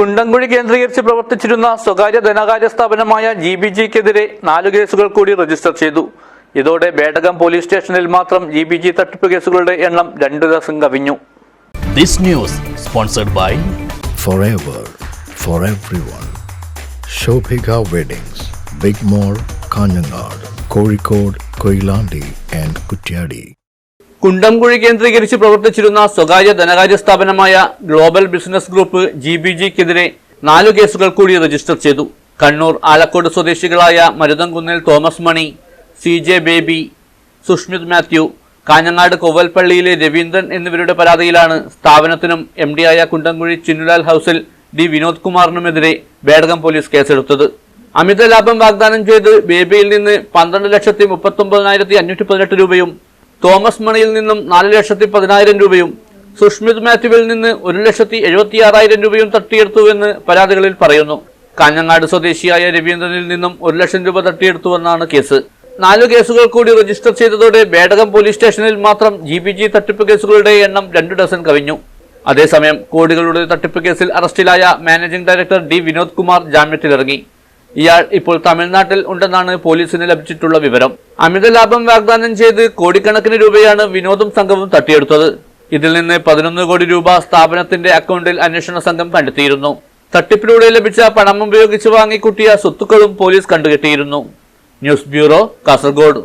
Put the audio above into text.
കുണ്ടംകുഴി കേന്ദ്രീകരിച്ച് പ്രവർത്തിച്ചിരുന്ന സ്വകാര്യ ധനകാര്യ സ്ഥാപനമായ ജി ബി ജിക്കെതിരെ നാല് കേസുകൾ കൂടി രജിസ്റ്റർ ചെയ്തു ഇതോടെ ബേടകം പോലീസ് സ്റ്റേഷനിൽ മാത്രം ജി ബി ജി തട്ടിപ്പ് കേസുകളുടെ എണ്ണം രണ്ടു ദിവസം കവിഞ്ഞു This news sponsored by forever for everyone. Shobhika Weddings, Big mall Kanhangad Kozhikode Koilandi and Kutyadi. Kundamkuzhi കേന്ദ്രീകരിച്ച് പ്രവർത്തിച്ചിരുന്ന സ്വകാര്യ ധനകാര്യ സ്ഥാപനമായ Global Business Group G B ജിക്കെതിരെ നാലു കേസുകൾ കൂടി രജിസ്റ്റർ ചെയ്തു. കണ്ണൂർ ആലക്കോട് സ്വദേശികളായ മരുതംകുന്നിൽ തോമസ് മണി സി ജെ ബേബി സുഷ്മിത് മാത്യു കാഞ്ഞങ്ങാട് കൊവൽപ്പള്ളിയിലെ രവീന്ദ്രൻ എന്നിവരുടെ പരാതിയിലാണ് സ്ഥാപനത്തിനും എം ആയ കുണ്ടംകുഴി ചിന്നുലാൽ ഹൌസിൽ ഡി വിനോദ് കുമാറിനുമെതിരെ ബേഡകം പോലീസ് കേസെടുത്തത്. അമിത ലാഭം വാഗ്ദാനം ചെയ്ത് ബേബിയിൽ നിന്ന് പന്ത്രണ്ട് ലക്ഷത്തി മുപ്പത്തൊമ്പതിനായിരത്തി അഞ്ഞൂറ്റി പതിനെട്ട് രൂപയും തോമസ് മണിയിൽ നിന്നും നാല് ലക്ഷത്തി പതിനായിരം രൂപയും സുഷ്മിത് മാത്യുവിൽ നിന്ന് ഒരു ലക്ഷത്തി എഴുപത്തി ആറായിരം രൂപയും തട്ടിയെടുത്തുവെന്ന് പരാതികളിൽ പറയുന്നു. കാഞ്ഞങ്ങാട് സ്വദേശിയായ രവീന്ദ്രനിൽ നിന്നും ഒരു ലക്ഷം രൂപ തട്ടിയെടുത്തുവെന്നാണ് കേസ്. നാലു കേസുകൾ കൂടി രജിസ്റ്റർ ചെയ്തതോടെ ബേഡകം പോലീസ് സ്റ്റേഷനിൽ മാത്രം ജി പി ജി തട്ടിപ്പ് കേസുകളുടെ എണ്ണം രണ്ടു ഡസൻ കവിഞ്ഞു. അതേസമയം കോടികളുടെ തട്ടിപ്പ് കേസിൽ അറസ്റ്റിലായ managing director D Vinod Kumar ജാമ്യത്തിലിറങ്ങി. ഇയാൾ ഇപ്പോൾ തമിഴ്നാട്ടിൽ ഉണ്ടെന്നാണ് പോലീസിന് ലഭിച്ചിട്ടുള്ള വിവരം. അമിത ലാഭം വാഗ്ദാനം ചെയ്ത് കോടിക്കണക്കിന് രൂപയാണ് വിനോദും സംഘവും തട്ടിയെടുത്തത്. ഇതിൽ നിന്ന് പതിനൊന്ന് കോടി രൂപ സ്ഥാപനത്തിന്റെ അക്കൗണ്ടിൽ അന്വേഷണ സംഘം കണ്ടെത്തിയിരുന്നു. തട്ടിപ്പിലൂടെ ലഭിച്ച പണം ഉപയോഗിച്ച് വാങ്ങിക്കൂട്ടിയ സ്വത്തുക്കളും പോലീസ് കണ്ടുകെട്ടിയിരുന്നു. News bureau Kasaragod.